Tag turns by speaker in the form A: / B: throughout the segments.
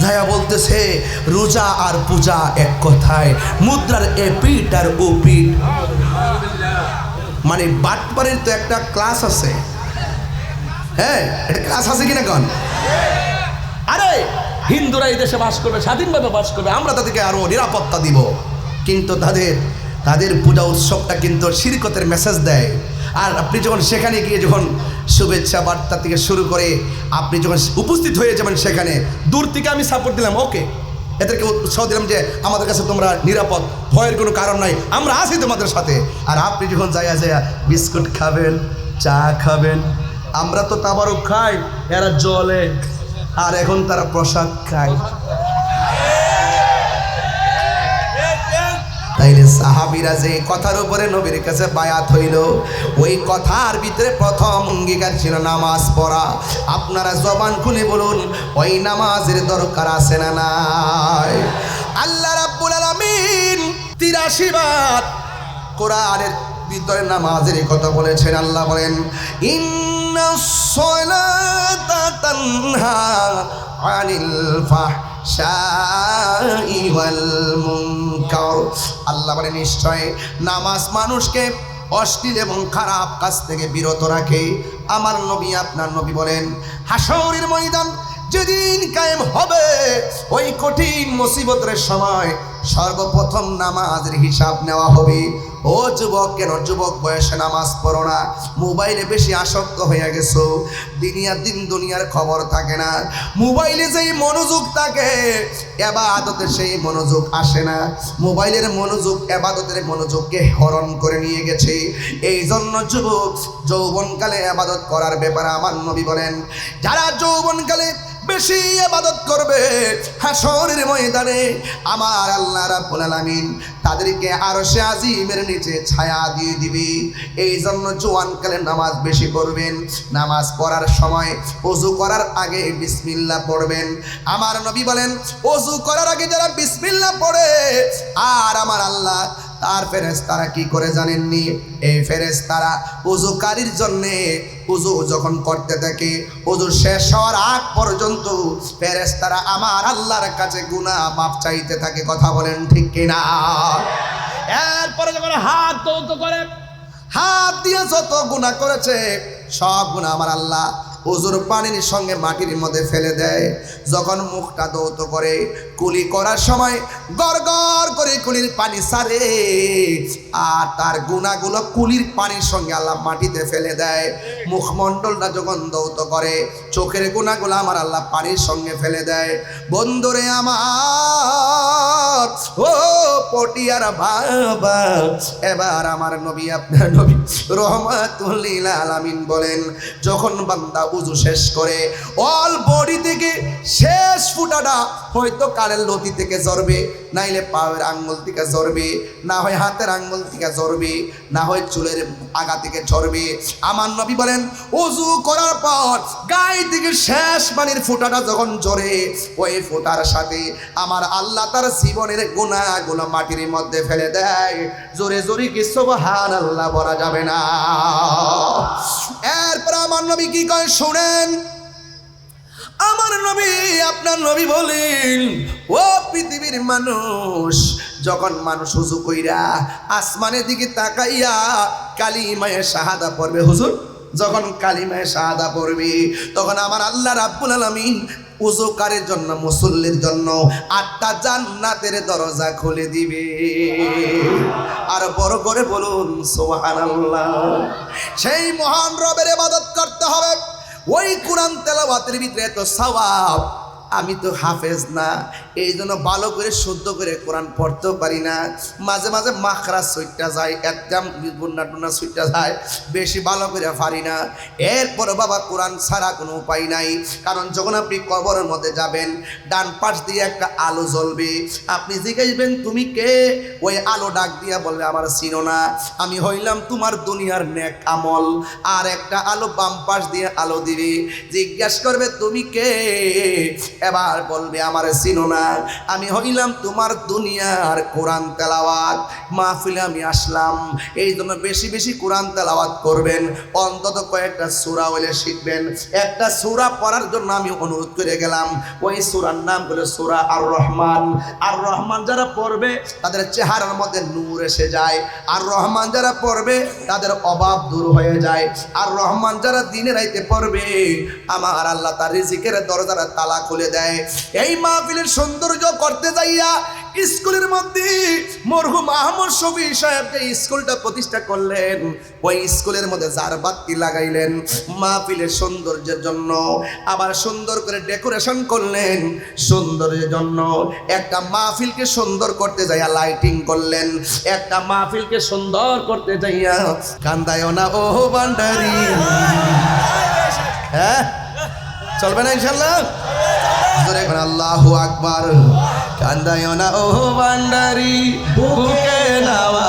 A: যায়া বলতেছে, রোজা আর পূজা এক কথায়। মুদ্রার এ পিঠ আর ও পিঠ। মানে বাটপাড়ের তো একটা ক্লাস আছে। হ্যাঁ একটা ক্লাস আছে কিনা কন? আরে, হিন্দুরা এই দেশে বাস করবে, স্বাধীনভাবে বাস করবে, আমরা তাদেরকে আরও নিরাপত্তা দিব। কিন্তু তাদের তাদের পূজা উৎসবটা কিন্তু শিরকতের মেসেজ দেয়। আর আপনি যখন সেখানে গিয়ে যখন শুভেচ্ছা বার্তা থেকে শুরু করে আপনি যখন উপস্থিত হয়ে যাবেন সেখানে, দূর থেকে আমি সাপোর্ট দিলাম ওকে এদেরকে উৎসাহ দিলাম যে আমাদের কাছে তোমরা নিরাপদ, ভয়ের কোনো কারণ নাই, আমরা আছি তোমাদের সাথে। আর আপনি যখন যাইয়া যাইয়া বিস্কুট খাবেন, চা খাবেন, আমরা তো তাবারও খাই, এরা জলে, আর এখন তারা প্রসাদ খায়। তাইলে সাহাবিরা যে কথার উপরে নবীর কাছে বায়াত হইল, ওই কথার ভিতরে প্রথম অঙ্গীকার ছিল নামাজ পড়া। আপনারা জবান খুলে বলুন, ওই নামাজের দরকার আছে না নাই? আল্লাহ রাব্বুল আলামিন 83 বার কোরআনের ভিতরে নামাজের কথা বলেছেন। আল্লাহ বলেন ইন্না সলাতা তানহা আনিল মুনকার আল্লাহ বলে, নিশ্চয় নামাজ মানুষকে অশ্লীল এবং খারাপ কাজ থেকে বিরত রাখে। আমার নবী, আপনার নবী বলেন হাসৌরির ময়দান যেদিন কায়েম হবে, ওই কঠিন মুসিবতের সময় সর্বপ্রথম নামাজের হিসাব নেওয়া হবে। ও যুবক, কেন যুবক বয়সে নামাজ পড়ো না? মোবাইলে বেশি আসক্ত হয়ে গেছো। দিনিয়ার দিন দুনিয়ার খবর থাকে না। মোবাইলে যেই মনোযোগ থাকে, এবাদতে সেই মনোযোগ আসে না। মোবাইলের মনোযোগ, এবাদতের মনোযোগকে হরণ করে নিয়ে গেছে। এই জন্য যুবক, যৌবনকালে আবাদত করার ব্যাপারে আমার নবী বলেন, যারা যৌবনকালে বেশি আবাদত করবে। হাসরের ময়দানে আমার আল্লাহ রাব্বুল আলামিন তাদেরকে আরও সে আজিমের নিচে ছায়া দিয়ে দিবে। এই জন্য জোয়ানকালে নামাজ বেশি পড়বেন। নামাজ পড়ার সময় অজু করার আগে বিসমিল্লাহ পড়বেন। আমার নবী বলেন, অজু করার আগে যারা বিসমিল্লাহ পড়ে, আর আমার আল্লাহ তার ফেরেস তারা কি করে জানেননি? এই ফেরেস তারা উজুকারীর জন্যে উজু যখন করতে থাকে, উজু শেষ হওয়ার আগ পর্যন্ত ফেরেস তারা আমার আল্লাহর কাছে গুণা মাপ চাইতে থাকে, কথা বলেন ঠিক কিনা? এরপরে যখন হাত দৌত করে, হাত দিয়ে যত গুণা করেছে, সব গুণা আমার আল্লাহ উজুর পানির সঙ্গে মাটির মধ্যে ফেলে দেয়। যখন মুখটা দৌত করে কুলি করার সময় গড় গড় করে কুলির পানি সারে আর তার গুণাগুলো কুলির পানির সঙ্গে আল্লাহ মাটিতে ফেলে দেয়। মুখমণ্ডলটা যখন দৌত করে, চোখের গুণাগুলো আমার আল্লাহ পানির সঙ্গে ফেলে দেয়। বন্ধুরে আমার, ও পটিয়ার বাবা, এবার আমার নবী আপনার নবী রহমাতুল্লিল আলামিন বলেন, যখন বান্দা উজু শেষ করে। অল বডি থেকে শেষ ফুটাটা হয়তো কানের লতি থেকে জ্বরবে নাইলে পায়ের আঙ্গুল থেকে জ্বরবে না হয় হাতের আঙ্গুল থেকে জ্বরবে না হয় চুলের আগা থেকে ঝরবে। আমার নবী বলেন উজু করার পর গায়ে থেকে শেষ পানির ফোঁটাটা যখন জ্বরে ওই ফোঁটার সাথে আমার আল্লাহ তার জীবনের গুণাগুলো মাটির মধ্যে ফেলে দেয়। জোরে জোরে কি সোবহান আল্লাহ বলা যাবে না? এরপর আমার নবী কি কয়, শুনেন আমার নবী, আপনার নবী বলেন, ও পৃথিবীর মানুষ, যখন মানুষ হুজু কইরা আসমানের দিকে তাকাইয়া কালিমায়ে শাহাদা পড়বে, হুজুর, যখন কালিমায়ে শাহাদা পড়বে, তখন আমার আল্লাহ রাব্বুল আলামিন উজুকারের জন্য, মুসল্লির জন্য আটটা জান্নাতের দরজা খুলে দিবে। আর বড় করে বলুন, সুবহানাল্লাহ, সেই মহান রবের ইবাদত করতে হবে। ওই কোরআন তেলাওয়াতের ভিতরে এত সওয়াব আমি তো হাফেজ না। এই জন্য ভালো করে শুদ্ধ করে কোরআন পড়তেও পারি না। মাঝে মাঝে মাখরা সুইটটা যায়, একদম বন্যা টুনা সুইটটা যায়, বেশি ভালো করে পারি না। এরপর বাবা কোরআন ছাড়া কোনো উপায় নাই। কারণ যখন আপনি কবরের মধ্যে যাবেন, ডান পাশ দিয়ে একটা আলো জ্বলবে। আপনি জিজ্ঞাসবেন, তুমি কে? ওই আলো ডাক দিয়া বলবে, আমার চিনো না। আমি হইলাম তোমার দুনিয়ার নেক আমল। আর একটা আলো বাম পাশ দিয়ে আলো দিবে। জিজ্ঞাসা করবে, তুমি কে? এবার বলবে, আমার চিনো না। আমি হইলাম তোমার দুনিয়ার কোরআন তেলাওয়াত। মাহফিলে আমি আসলাম। এই জন্য বেশি বেশি কোরআন তেলাওয়াত করবেন। অন্তত কয়েকটা সূরা হলে শিখবেন। একটা সূরা পড়ার জন্য আমি অনুরোধ করে গেলাম। ওই সুরার নাম হলো সূরা আর রহমান আর রহমান যারা পড়বে, তাদের চেহারার মধ্যে নূর এসে যায়। আর রহমান যারা পড়বে, তাদের অভাব দূর হয়ে যায়। আর রহমান যারা দিনে রাইতে পড়বে, আমার আল্লাহ তার রিজিকের দরজার তালা খুলে দেয়। এই মাহফিলের সৌন্দর্য করতে যাইয়া স্কুলের মধ্যে মরহুম আহমদ শফি সাহেব যে স্কুলটা প্রতিষ্ঠা করলেন। ওই স্কুলের মধ্যে জার বাতি লাগাইলেন মাহফিলের সৌন্দর্যের জন্য। আবার সুন্দর করে ডেকোরেশন করলেন সৌন্দর্যের জন্য। একটা মাহফিলকে সুন্দর করতে যাইয়া লাইটিং করলেন। একটা মাহফিলকে সুন্দর করতে যাইয়া কান্দায় না ও বান্ডারি হ্যাঁ? চলবে না ইনশাল্লাহ আল্লাহু আকবার। কান্দায় না ও বান্ডারি বুকে নাওয়া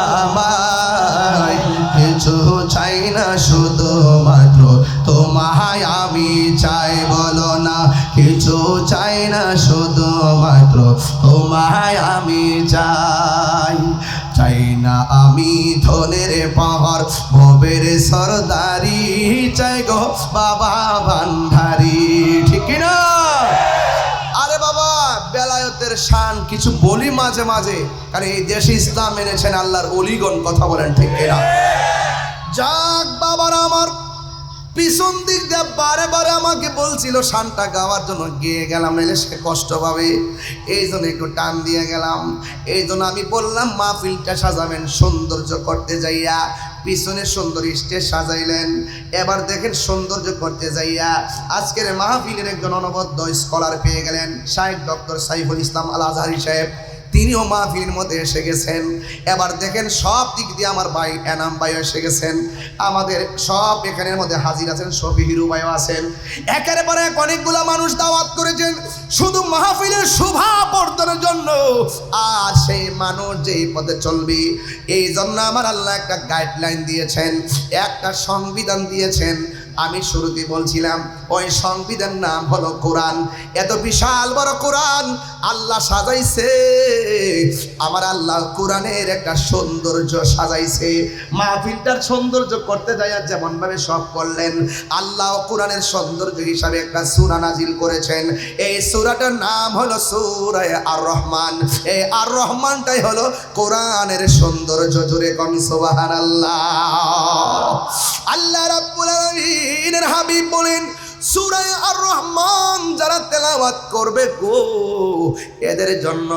A: কিছু চাই না, শুধু মাত্র তোমায় আমি চাই, বলো না। কিছু চাই না, শুধু মাত্র তোমায় আমি চাই। চাই না আমি ধনের পাহাড়, ভবের সরদারি। চাই গো বাবা বলি মাঝে মাঝে, কারণ এই দেশে ইসলাম এনেছেন আল্লাহর অলিগণ, কথা বলেন ঠিক কিনা? যাক বাবার আমার, পিছন দিক দিয়ে বারে বারে আমাকে বলছিল, শানটা গাওয়ার জন্য গিয়ে গেলাম নাহলে সে কষ্ট পাবে। এই জন্য একটু টান দিয়ে গেলাম। এই জন্য আমি বললাম, মাহফিলটা সাজাবেন, সৌন্দর্য করতে যাইয়া। পিছনে সুন্দর স্টেজ সাজাইলেন। এবার দেখেন সৌন্দর্য করতে যাইয়া আজকের মাহফিলের একজন অনবদ্য স্কলার পেয়ে গেলেন শাহেদ ডক্টর সাইফুল ইসলাম আল আজহারি সাহেব। তিনিও মাহফিলের মধ্যে এসে গেছেন। এবার দেখেন সব দিক দিয়ে আমার ভাই, এনাম ভাই এসে গেছেন। আমাদের সব এখানের মধ্যে হাজির আছেন সফি হিরু ভাইও আছেন। একের পরে এক অনেকগুলা মানুষ দাওয়াত করেছেন, শুধু মাহফিলের শোভা বর্ধনের জন্য। আর সেই মানুষ যেই পথে চলবে, এই জন্য আমার আল্লাহ একটা গাইডলাইন দিয়েছেন, একটা সংবিধান দিয়েছেন। আমি শুরুতে বলছিলাম, ওই সংবিধান নাম হলো কোরআন। এত বিশাল বড় কোরআন আল্লাহ সাজাইছে। আমার আল্লাহ কোরআনের একটা সৌন্দর্য সাজাইছে। মাহফিলটার সৌন্দর্য করতে যায় যেমন ভাবে সব করলেন, আল্লাহ কোরআনের সৌন্দর্য হিসাবে একটা সূরা নাজিল করেছেন। এই সুরাটার নাম হলো সূরায়ে আর রহমান এই আর রহমানটাই হলো কোরআনের সৌন্দর্য জুড়ে কন, সুবহানাল্লাহ। আল্লাহ রাব্বুল আলামিনের হাবিব বলেন সূরায়ে আর রহমান যারা তেলাওয়াত করবে গো, এদের জন্য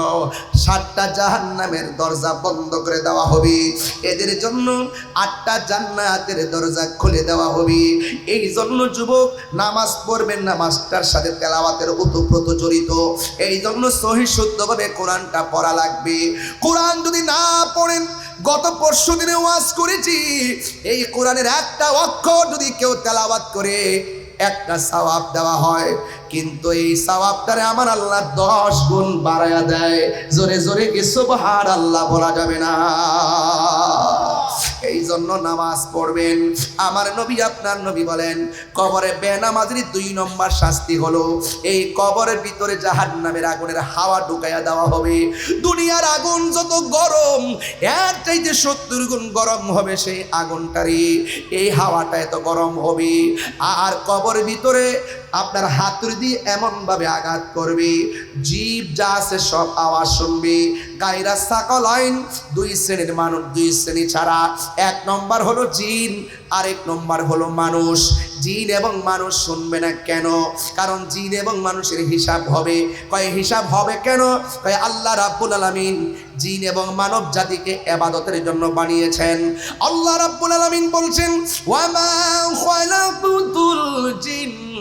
A: সাতটা জাহান্নামের দরজা বন্ধ করে দেওয়া হবে। এদের জন্য আটটা জান্নাতের দরজা খুলে দেওয়া হবে। এই জন্য যুবক, নামাজ পড়বেন নামাজটার সাথে তেলাওয়াতের উতপ্রত জড়িত। এই জন্য সহি শুদ্ধভাবে কোরআনটা পড়া লাগবে। কোরআন যদি না পড়েন, গত পরশু দিনে ওয়াজ করেছি, এই কোরআনের একটা অক্ষর যদি কেউ তেলাওয়াত করে একটা সওয়াব দেওয়া হয়, কিন্তু এই সওয়াবটারে আমার আল্লাহ দশ গুণ বাড়ায়া দেয়। জোরে জোরে কি সুবহান আল্লাহ বলা যাবে না? এই জন্য নামাজ পড়বেন। আমার নবী, আপনার নবী বলেন, কবরে বেনামাজির দুই নম্বর শাস্তি হলো, এই কবরের ভিতরে জাহান নামের আগুনের হাওয়া ঢুকাইয়া দেওয়া হবে। দুনিয়ার আগুন যত গরম, এর চাইতে সত্তর গুণ গরম হবে সেই আগুনটারই। এই হাওয়াটা এত গরম হবে। আর কবরের ভিতরে আপনার হাতুড়ি দিয়ে এমনভাবে আঘাত করবে। জীব যা আছে সব আওয়াজ শুনবে। গাইরা সাকল আইন, দুই শ্রেণির মানুষ, দুই শ্রেণি ছাড়া। এক নম্বর হলো জিন, আরেক নম্বর হলো মানুষ। জিন এবং মানুষ শুনবে না কেন? কারণ জিন এবং মানুষের হিসাব হবে। কয় হিসাব হবে কেন? কয় আল্লাহ রাব্বুল আলামিন জিন এবং মানব জাতিকে এবাদতের জন্য বানিয়েছেন। আল্লাহ রাব্বুল আলামিন বলছেন ওয়ামা জিন্না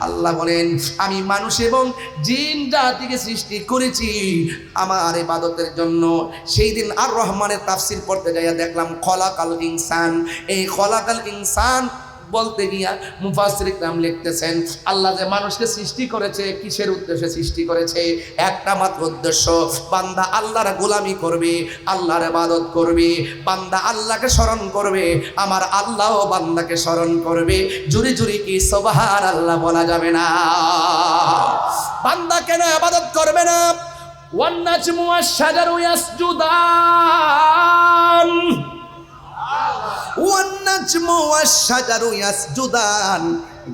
A: আল্লাহ বলেন, আমি মানুষ এবং জিন জাতিকে সৃষ্টি করেছি আমার ইবাদতের জন্য। সেই দিন আর রহমানের তাফসির পড়তে যাইয়া দেখলাম, খলাকাল ইনসান। এই খলাকাল ইনসান বলতে গিয়া মুফাসরিক নাম লিখতেছেন, আল্লাহ যে মানুষকে সৃষ্টি করেছে, কিসের উদ্দেশ্যে সৃষ্টি করেছে? একটা মাত্র উদ্দেশ্য, বান্দা আল্লাহর গোলামি করবে, আল্লাহর ইবাদত করবে, বান্দা আল্লাহকে স্মরণ করবে, আমার আল্লাহ বান্দাকে স্মরণ করবে। জুরি জুরি কি সবহার আল্লাহ বলা যাবে না। বান্দা কেন আবাদত করবে না? ওয়ান্নাজমু আশ-শাজারু ইয়াসজুদান।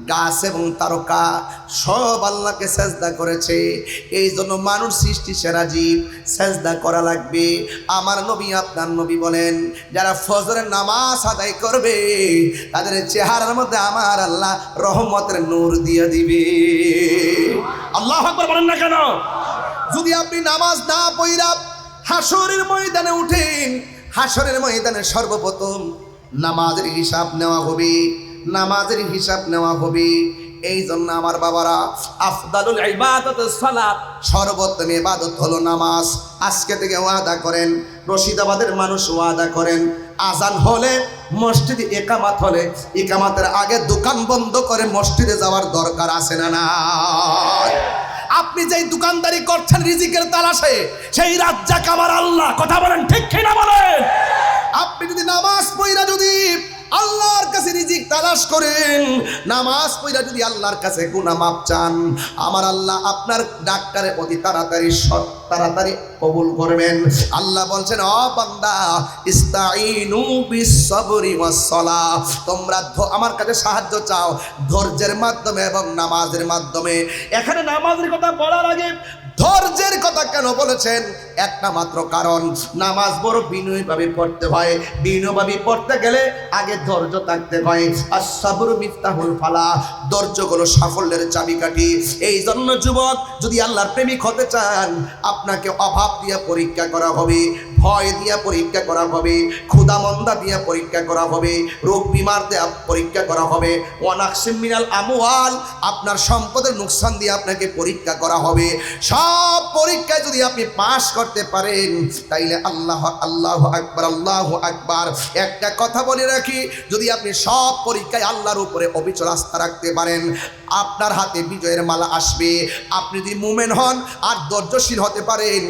A: গাছ এবং তারকা সব আল্লাহকে সেজদা করেছে। এই জন্য মানুষ সৃষ্টি সেরা জীব সেজদা করা লাগবে। আমার নবী আপনার নবী বলেন যারা ফজরের নামাজ আদায় করবে তাদের চেহারার মধ্যে আমার আল্লাহ রহমতের নূর দিয়ে দিবে। আল্লাহ বলেন না কেন? যদি আপনি নামাজ না পইরা হাসরের ময়দানে উঠেন হাসরের ময়দানে সর্বপ্রথম নামাজের হিসাব নেওয়া হবে, নামাজের হিসাব নেওয়া হবে। এই জন্য আমার বাবারা, আফদালুল সালাত, সর্বোত্তম ইবাদত হলো নামাজ। আজকে থেকে ওয়াদা করেন, রশিদাবাদের মানুষ ওয়াদা করেন। আজান হলে, মসজিদে একামাত হলে, একামাতের আগে দোকান বন্ধ করে মসজিদে যাওয়ার দরকার আছে না না আপনি যেই দোকানদারি করছেন রিজিকের তালাশে, সেই রাজ্জাক আমার আল্লাহ, কথা বলেন ঠিক কিনা বলেন? আপনি যদি নামাজ পড়া যদি আল্লাহর কাছে রিজিক তালাশ করেন, নামাজ পড়া যদি আল্লাহর কাছে গুনাহ মাপ চান, আমার আল্লাহ আপনার ডাক্তারে অতি তাড়াতাড়ি সৎ তাড়াতাড়ি কবুল করবেন। আল্লাহ বলছেন অ বান্দা ইস্তাইনু বিসবরি ওয়াসসালা তোমরা আমার কাছে সাহায্য চাও ধৈর্যের মাধ্যমে এবং নামাজের মাধ্যমে। এখানে নামাজের কথা বলার আগে ধৈর্যের কথা কেন বলেছেন? একটা মাত্র কারণ, নামাজ বড় বিনয়ভাবে পড়তে হয়। বিনয়ভাবে পড়তে গেলে আগে ধৈর্য থাকতে হয়। আর সাবর মিফতাহুল ফালা ধৈর্য হলো সাফল্যের চাবিকাঠি। এই জন্য যুবক, যদি আল্লাহর প্রেমিক হতে চান, আপনাকে অভাব দিয়ে পরীক্ষা করা হবে। ভয় দিয়া পরীক্ষা করা হবে ক্ষুদা মন্দা দিয়া পরীক্ষা করা হবে, রোগ বিমার দেয়া পরীক্ষা করা হবে ওয়ানাকসিম মিনাল আমওয়াল, আপনার সম্পদের নুকসান দিয়ে আপনাকে পরীক্ষা করা হবে। সব পরীক্ষায় যদি আপনি পাশ করতে পারেন, তাইলে আল্লাহ আল্লাহ আকবার আল্লাহ আকবার। একটা কথা বলে রাখি, যদি আপনি সব পরীক্ষায় আল্লাহর উপরে অবিচল আস্থা রাখতে পারেন, আপনার হাতে বিজয়ের মালা আসবে। আপনি যদি মুমেন হন আর ধৈর্যশীল হতে পারেন,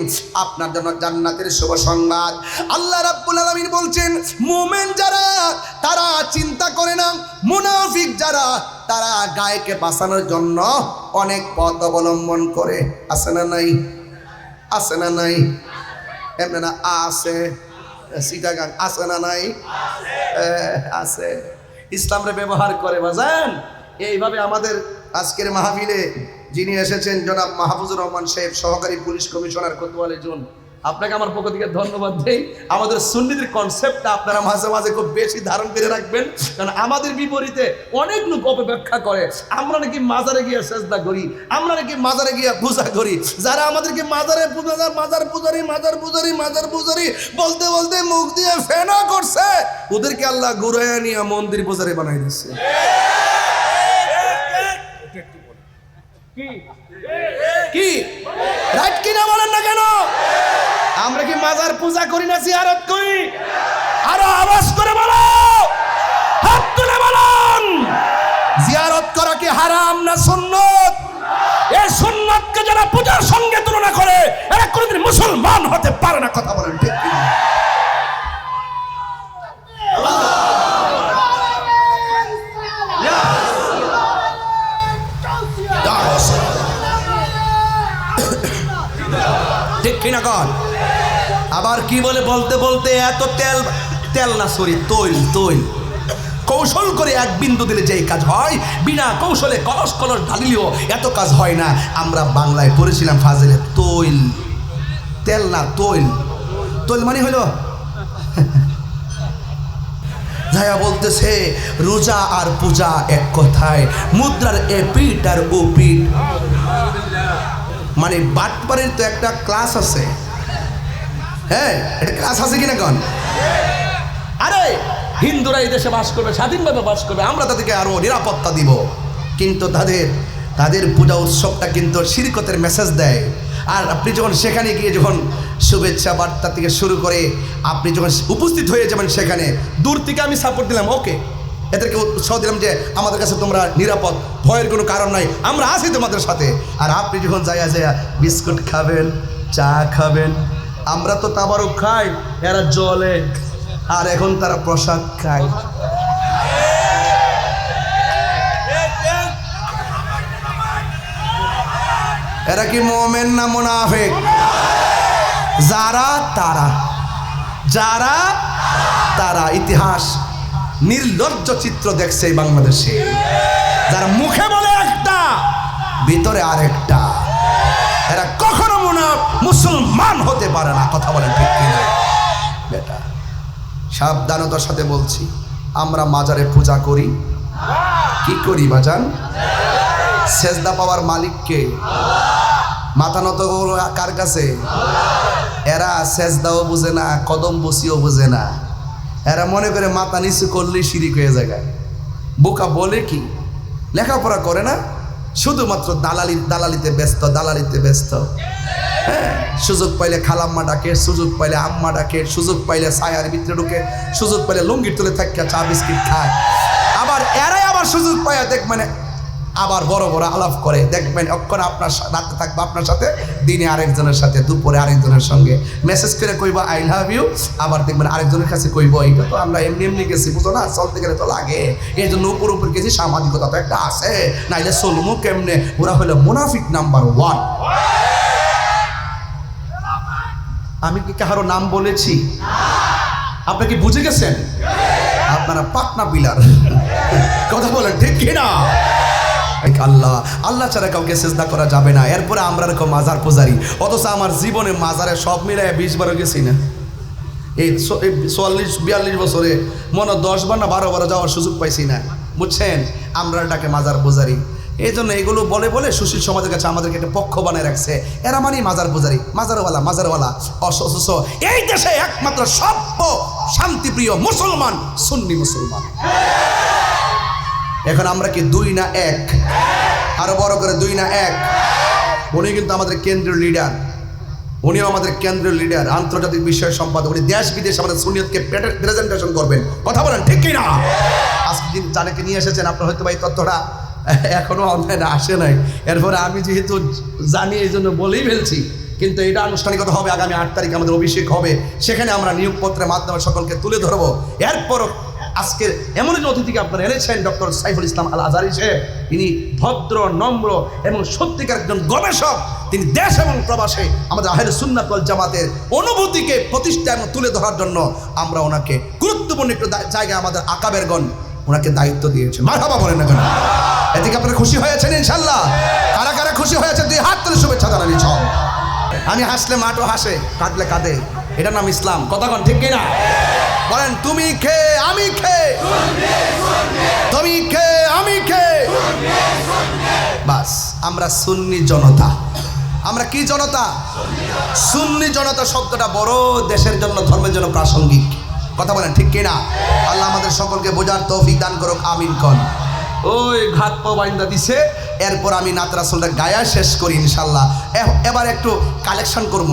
A: আপনার জন্য জান্নাতের শুভ সংবাদ। আল্লাহ রাব্বুল আলামিন বলছেন, মুমেন যারা, তারা চিন্তা করে না। মুনাফিক যারা, তারা গায়কে বাঁচানোর জন্য অনেক পথ অবলম্বন করে। আছে না নাই? আছে না নাই? এমনি না, আছে। সিটাগাং, আছে না নাই? আছে। ইসলামরে ব্যবহার করে, বাজান। এইভাবে আমাদের আজকের মাহফিলে যিনি এসেছেন, জনাব মাহফুজুর রহমান সাহেব, সহকারী পুলিশ কমিশনার কোতোয়ালি জুন। আপনাকে আমার পক্ষ থেকে ধন্যবাদ দেই। আমাদের সুন্নিদের কনসেপ্টটা আপনারা মাঝে মাঝে খুব বেশি ধারণ করে রাখবেন। কারণ আমাদের বিপরীতে অনেক লোক অপব্যাখ্যা করে আমরা নাকি মাজারে গিয়ে সেজদা করি আমরা নাকি মাজারে গিয়ে পূজা করি। যারা আমাদেরকে মাজারে পূজা মাজার পূজারি মাজার পূজারি মাজার পূজারি বলতে বলতে মুখ দিয়ে ফেনা করছে। ওদেরকে আল্লাহ ঘুরাইয়া নিয়ে মন্দির পূজারি বানাই দিচ্ছে কি রাইট কিনা বলেন না কেন আমরা কি মাজার পূজা করি না জিয়ারত করি। আরও আওয়াজ করে বলো। হাত তুলে বলুন। জিয়ারত করা কি হারাম না সুন্নত? এই সুন্নতকে যারা পূজার সঙ্গে তুলনা করে, এরা কোনোদিন মুসলমান হতে পারে না, কথা বলেন ঠিক? ঠিক কিনা কন? আবার কি বলে বলতে বলতে এত তেল তেল না সরি, তৈল তৈল। কৌশল করে এক বিন্দু দিলে যেই কাজ হয়, বিনা কৌশলে কলস কলস ঢালিলেও এত কাজ হয় না। আমরা বাংলায় পড়েছিলাম ফাজলে, তৈল, তেল না তৈল। তৈল মানে হলো, যায়া বলতেছে, রোজা আর পূজা এক কথায়, মুদ্রার এ পিঠ আর ও পিঠ। মানে বাটপাড়ির তো একটা ক্লাস আছে। হ্যাঁ একটা ক্লাস আছে কিনা কন? আরে, হিন্দুরা এই দেশে বাস করবে, স্বাধীনভাবে বাস করবে, আমরা তাদেরকে আরও নিরাপত্তা দিব। কিন্তু তাদের তাদের পূজা উৎসবটা কিন্তু শিরকতের মেসেজ দেয়। আর আপনি যখন সেখানে গিয়ে যখন শুভেচ্ছা বার্তা থেকে শুরু করে আপনি যখন উপস্থিত হয়ে যাবেন সেখানে, দূর থেকে আমি সাপোর্ট দিলাম ওকে এদেরকে উৎসাহ দিলাম যে, আমাদের কাছে তোমরা নিরাপদ, ভয়ের কোনো কারণ নাই, আমরা আছি তোমাদের সাথে। আর আপনি যখন যাইয়া যাইয়া বিস্কুট খাবেন, চা খাবেন আমরা তো তাবারও খাই, এরা জলে, আর এখন তারা প্রসাদ খায়। এরা কি মোমেন না মুনাফেক? যারা, তারা। যারা, তারা। ইতিহাস নির্লজ্জ চিত্র দেখছে এই বাংলাদেশে। যারা মুখে বলে একটা, ভিতরে আরেকটা। এরা কখনো মনে মুসলমান হতে পারে না, কথা বলেন ঠিক কিনা? বেটা, সাবধানতার সাথে বলছি, আমরা মাজারে পূজা করি। কি করি বাজান? সেজদা পাওয়ার মালিককে মাথা নত কার কাছে? এরা সেজদাও বুঝে না, কদম বসিও বুঝে না। এরা মনে করে মাথা নিচু করলেই সিঁড়ি হয়ে যায়। বোকা বলে কি? লেখাপড়া করে না? শুধুমাত্র দালালি, দালালিতে ব্যস্ত দালালিতে ব্যস্ত। হ্যাঁ সুযোগ পাইলে খালাম্মা ডাকে, সুযোগ পাইলে আম্মা ডাকে, সুযোগ পাইলে ছায়ার ভিতরে ঢুকে, সুযোগ পাইলে লুঙ্গির তুলে থাকে চা বিস্কিট খায়। আবার এরাই আবার সুযোগ পাইয়া দেখ মানে আবার বড় বড় আলাপ করে। দেখবেন অক্ষণ আপনার রাতে থাকবে আপনার সাথে, দিনে আরেকজনের সাথে, দুপুরে আরেকজনের সঙ্গে। মেসেজ করে কইব আই লাভ ইউ আবার দেখবেন আরেকজনের কাছে কইব, এইটা তো আমরা এমনি এমনি গেছি, বুঝো না? চলতে গেলে তো লাগে। এই জন্য উপর উপর গেছি, সামাজিকতা তো একটা আছে। নাইলে চলমু কেমনে? ওরা হলো মুনাফিক নাম্বার ওয়ান। আমি কি কাহারো নাম বলেছি? আপনি কি বুঝে গেছেন? আপনারা পাটনা পিলার। কথা বলেন, ঠিক কিনা? আল্লাহ। আল্লাহ ছাড়া কাউকে চেষ্টা করা যাবে না। এরপরে আমরা এরকম মাজার পূজারি। অথচ আমার জীবনে মাজারে সব মিলাই বিশ বারো গেছি না। এই চুয়াল্লিশ, বিয়াল্লিশ বছরে মনে দশ বার না বারো বারো যাওয়ার সুযোগ পাইছি না। বুঝছেন? আমরা এটাকে মাজার পূজারি। এই জন্য এগুলো বলে বলে সুশীল সমাজের কাছে আমাদেরকে একটা পক্ষ বানায় রাখছে। এরা মানে মাজার পূজারি। মাজারওয়ালা মাজারওয়ালা। অসুস্থ এই দেশে একমাত্র সভ্য, শান্তিপ্রিয় মুসলমান, সুন্নি মুসলমান। এখন আমরা কি দুই না এক? আরও বড় করে দুই না এক? উনি কিন্তু আমাদের কেন্দ্রীয় লিডার। উনিও আমাদের কেন্দ্রীয় লিডার, আন্তর্জাতিক বিষয় সম্পাদক। উনি দেশ বিদেশ আমাদের সুনিয়তকে প্রেজেন্টেশন করবেন। কথা বলেন, ঠিক কি না আজকে দিন যাদেরকে নিয়ে এসেছেন, আপনার হয়তো বা এই তথ্যটা এখনও অনলাইনে আসে নাই। এরপরে আমি যেহেতু জানি, এই জন্য বলেই ফেলছি। কিন্তু এটা আনুষ্ঠানিকতা হবে, আগামী আট তারিখ আমাদের অভিষেক হবে। সেখানে আমরা নিয়োগপত্রের মাধ্যমে সকলকে তুলে ধরবো। এরপরও আজকের এমন একজন অতিথিকে আপনারা এনেছেন, ডক্টর সাইফুল ইসলাম আল আজারি তিনি ভদ্র, নম্র এবং সত্যিকার একজন গবেষক। তিনি দেশ এবং প্রবাসে আমাদের আহের সুন্নাতল জামাতের অনুভূতিকে প্রতিষ্ঠা এবং তুলে ধরার জন্য আমরা ওনাকে গুরুত্বপূর্ণ একটু জায়গায় আমাদের আকাবেরগণ ওনাকে দায়িত্ব দিয়েছে মারহাবা বলেন না কেন? এদিকে আপনারা খুশি হয়েছেন ইনশাল্লাহ কারা কারা খুশি হয়েছে? দুই হাত তুলে শুভেচ্ছা জানানি সব আমি হাসলে মাঠও হাসে, কাঁদলে কাঁদে। এটার নাম ইসলাম। কথা কন, ঠিক কিনা? বলেন, তুমি খে আমি খে তুমি খে আমি খে বাস, আমরা সুন্নি জনতা। আমরা কি জনতা? সুন্নি জনতা শব্দটা বড় দেশের জন্য, ধর্মের জন্য প্রাসঙ্গিক। কথা বলেন, ঠিক কিনা? আল্লাহ আমাদের সকলকে বোঝার তৌফিক দান করুক, আমিন কন। ওই ঘাত পা বাইন্দা দিছে, এরপর আমি নাতরাসুলটা গায়া শেষ করি, ইনশাল্লাহ। এবার একটু কালেকশন করব।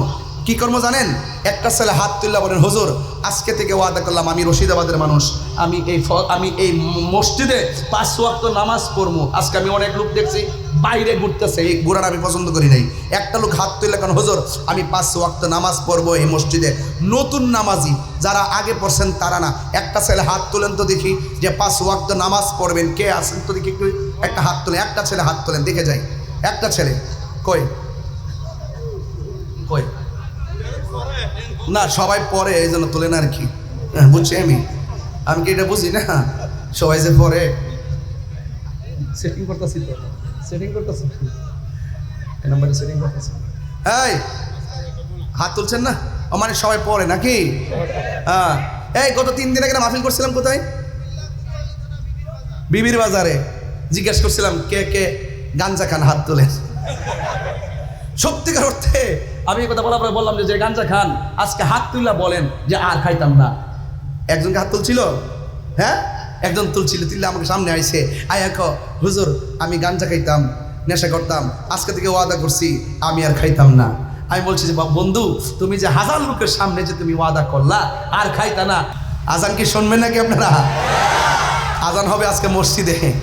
A: কি কর্ম জানেন? একটা ছেলে হাত তুললা বলেন, হুজুর, আজকে থেকে ওয়াদা করলাম আমি রশিদাবাদের মানুষ। আমি এই আমি এই মসজিদে পাঁচ ওয়াক্ত নামাজ পড়ব। আজকে আমি অনেক লোক দেখছি বাইরে ঘুরতেছে, এই ঘোরার আমি পছন্দ করি নাই। একটা লোক হাত তুললে কারণ হুজুর, আমি পাঁচ ওয়াক্ত নামাজ পড়ব এই মসজিদে। নতুন নামাজি, যারা আগে পড়ছেন তারা না। একটা ছেলে হাত তোলেন তো দেখি, যে পাঁচ ওয়াক্ত নামাজ পড়বেন, কে আছেন তো দেখি একটু। হাত তোলেন, একটা ছেলে হাত তোলেন, দেখে যাই। একটা ছেলে কই না সবাই পরে এই জন্য তোলেন আর কি। হ্যাঁ, বুঝছি আমি? আমি কি এটা বুঝি না? সবাই যে পরে। সেটিং করতেছি তো। সেটিং করতেছি। নাম্বারে সেটিং করতেছি। এই হাত তুলছেন না? মানে সবাই পরে নাকি? হ্যাঁ। এই গত তিন দিন আগে মাহফিল করছিলাম কোথায়? বিবির বাজারে। জিজ্ঞেস করছিলাম কে কে? গাঞ্জা খান হাত তুলে সত্যিকার অর্থে আমি কথা বলার পরে বললাম যে গাঞ্জা খান, আজকে হাত তুললা বলেন যে আর খাইতাম না। একজনকে হাত তুলছিল? হ্যাঁ? একজন তুলছিল, তুললে আমাকে সামনে আইসে আয়া ক হুজুর, আমি গাঞ্জা খাইতাম, নেশা করতাম, আজকে থেকে ওয়াদা করছি, আমি আর খাইতাম না। আমি বলছি যে বন্ধু, তুমি যে হাজার লোকের সামনে যে তুমি ওয়াদা করলা, আর খাইতা না। আজান কি শুনবেন নাকি আপনারা? আজান হবে আজকে মসজিদে।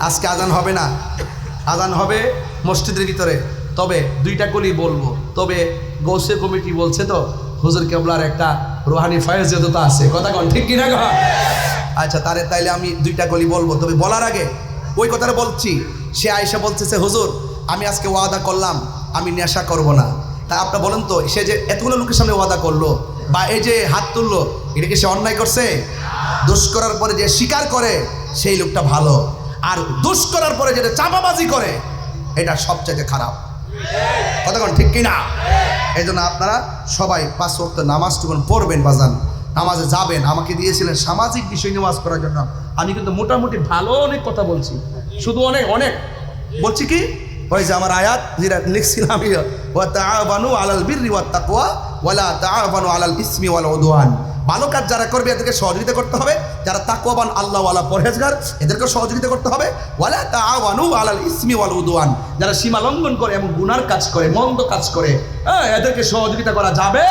A: আজকে আজান হবে না। আজান হবে মসজিদের ভিতরে। তবে দুইটা কলি বলব। তবে গৌসে কমিটি বলছে তো, হুজুর কেবলার একটা রোহানি ফয়েজ তো আছে। কথা কন, ঠিক কিনা গো আচ্ছা তারে তাইলে আমি দুইটা গলি বলব। তবে বলার আগে ওই কথাটা বলছি। সে আয়সা বলতেছে, হুজুর, আমি আজকে ওয়াদা করলাম, আমি নেশা করব না। তা আপনি বলেন তো, সে যে এতগুলো লোকের সামনে ওয়াদা করল বা এই যে হাত তুললো, এটা কি সে অন্যায় করছে? দোষ করার পরে যে স্বীকার করে, সেই লোকটা ভালো। আর দোষ করার পরে যেটা চাপাবাজি করে, এটা সবচেয়ে খারাপ। কতক্ষণ? ঠিক কিনা? এই জন্য আপনারা সবাই পাঁচ ওয়াক্ত নামাজটুকুন পড়বেন, বাজান। নামাজে যাবেন। আমাকে দিয়েছিলেন সামাজিক বিষয় নামাজ করার জন্য। আমি কিন্তু মোটামুটি ভালো অনেক কথা বলছি। শুধু অনেক অনেক। বলছি কি? ওই যে আমার আয়াত যেটা লিখছিলাম ওয়া আলাল বিররি ওয়াত তাকওয়া ওয়ালা তাআবানু আলাল ইসমি ওয়াল উদওয়ান। ভালো কাজ যারা করবে, এদেরকে সহযোগিতা করতে হবে। যারা তাকওয়াবান আল্লাহওয়ালা পরহেজগার এদেরকে সহযোগিতা করতে হবে। ওয়ালা যারা সীমা লঙ্ঘন করে এবং গুনার কাজ করে, মন্দ কাজ করে হ্যাঁ এদেরকে সহযোগিতা করা যাবে।